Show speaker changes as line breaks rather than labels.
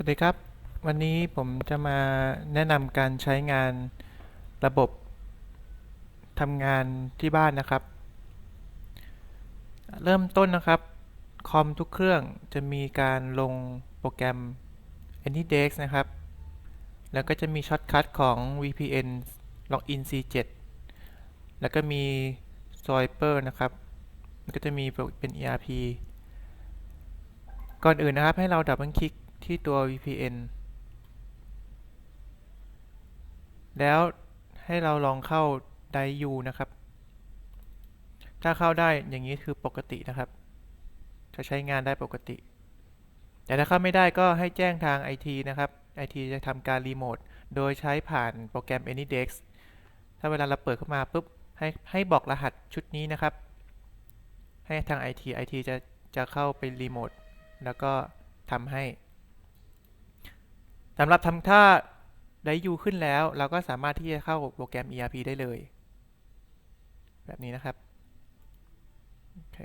สวัสดีครับ วันนี้ผมจะมาแนะนำการใช้งานระบบทำงานที่บ้านนะครับ เริ่มต้นนะครับ คอมทุกเครื่องจะมีการลงโปรแกรม AnyDesk นะครับ แล้วก็จะมีช็อตคัทของ VPN Login C7 แล้วก็มี Swiper นะครับ ก็จะมีเป็น ERP ก่อนอื่นนะครับให้เราดับเบิลคลิก ที่ตัว VPN แล้วให้เราลองเข้า DIU นะครับ ถ้าเข้าได้อย่างนี้คือปกตินะครับ จะใช้งานได้ปกติ แต่ถ้าเข้าไม่ได้ก็ให้แจ้งทาง IT นะครับ IT จะทำการรีโมท โดยใช้ผ่านโปรแกรม AnyDesk ถ้าเวลาเราเปิดเข้ามาปุ๊บ ให้ให้บอกรหัสชุดนี้นะครับ ให้ทาง IT IT จะจะเข้าไปรีโมท แล้วก็ทำให้ สำหรับทำท่าได้ยูขึ้นแล้ว เราก็สามารถที่จะเข้าโปรแกรม ERP ได้เลย แบบนี้นะครับ โอเค